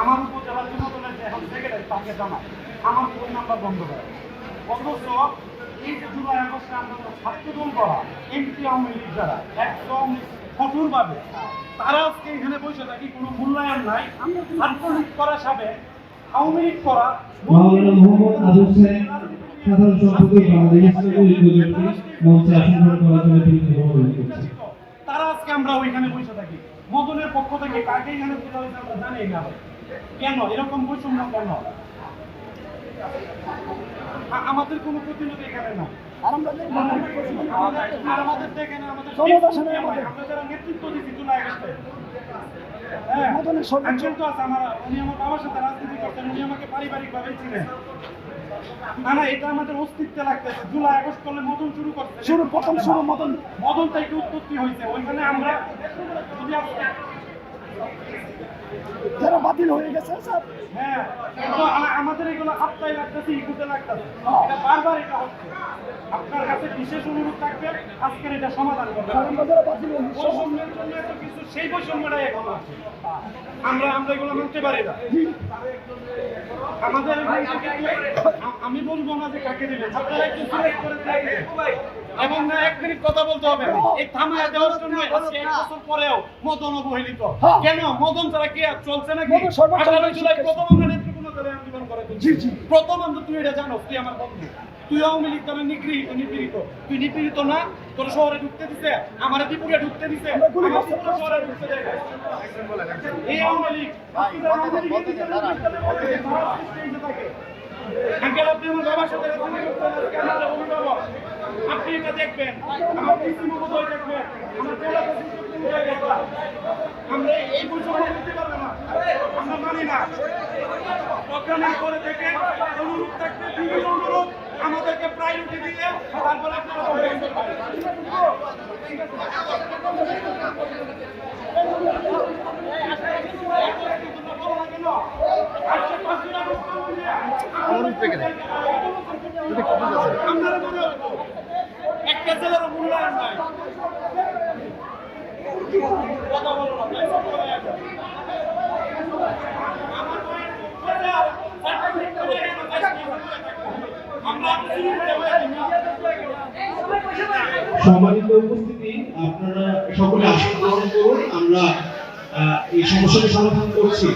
আমার উপজেলার যুবদলের যে এখন সেক্রেটারি তাকে জানায় আমার ফোন নাম্বার বন্ধ করে। অথচ এই যে জুলাই আগস্টে আমরা ছাত্রদল করা এমপি আওয়ামী লীগ যারা একদম কঠোরভাবে তারা আজকে এখানে বসে থাকি কোনো মূল্যায়ন নাই। ছাত্রলীগ করা সাবেক আওয়ামী লীগ করা মাওলানা মোহাম্মদ আবু সাইদ সাধারণ সম্পাদক বাংলাদেশ মঞ্চে আসন করার জন্য তিনি তারা আজকে আমরা ওইখানে বসে থাকি। মদনের পক্ষ থেকে কাকে এখানে তোলা হয়েছে আমরা জানি না। কেন? এরকম বৈষম্য কেন? আমাদের কোনো প্রতিনিধি এখানে না আর আমরা আমাদের- আর আমাদের তো এখানে আমাদের আমরা যারা নেতৃত্ব দিচ্ছি জুলাই আগস্টে হ্যাঁ। একজন তো আছে আমার। উনি আমার বাবার সাথে রাজনীতি করতেন উনি আমাকে পারিবারিকভাবে চিনেন। না না এটা আমাদের অস্তিত্বে লাগতেছে। জুলাই আগস্ট করলে মদন শুরু করতে শুরু প্রথম শুরু মতন মদন থেকে উৎপত্তি হয়েছে। ওইখানে আমরা যদি যারা বাতিল হয়ে গেছে স্যার হ্যাঁ কিন্তু আ- আমাদের এগুলো হাতটাই লাগতেছে ইকুতে লাগতেছে। এটা বারবার এটা হচ্ছে। আপনার কাছে বিশেষ অনুরোধ থাকবে আজকের এটা সমাধান করবেন হয়ে গেছে, বৈষম্যের জন্য এত কিছু সেই বৈষম্যটাই এখন আছে। আমরা আমরা এগুলো মানতে পারি না। আমাদের আমি বলব না যে কাকে দিলে আপনারা একটু সিলেক্ট করে। এবং না এক মিনিট কথা বলতে হবে। এই থামায় দেওয়ার জন্য আজকে এক বছর পরেও মদন অবহেলিত হ্যাঁ। কেন? মদন ছাড়া কি আর চলছে নাকি? মদন সর্বোচ্চ আঠারো আন্দোলন জুলাই প্রথম আমরা করে জি, জি। প্রথম আন্দোলন তুই এটা জানো তুই আমার বন্ধু তুই আওয়ামী লীগ দ্বারা নিগৃহীত নিপীড়িত তুই নিপীড়িত না তোর শহরে ঢুকতে দিছে আমার ত্রিপুরা ঢুকতে দিছে শহরে ঢুকতে দেয়। এই আওয়ামী লীগ। আঙ্কেল আপনি আমার বাবার সাথে। আপনি এটা দেখবেন দেখবেন। আমরা এই বৈষম্য করতে পারব না আমরা মানি না প্রোগ্রামের করে থেকে অনুরোধ থাকবে। বিভিন্ন অনুরোধ আমাদেরকে প্রায়োরিটি দিয়ে তারপরে প্রোগ্রাম একটা জেলার মূল্যায়ন নাই কথা বলো না তাই সব বলে আছে। আমার বয়স কথা, certificate করে এনে কাজ করতে থাকবে। আমরা শুরু করে সম্মানিত উপস্থিতি আপনারা সকলে আশা করুন আমরা এই সমস্যাটি সমাধান করছি।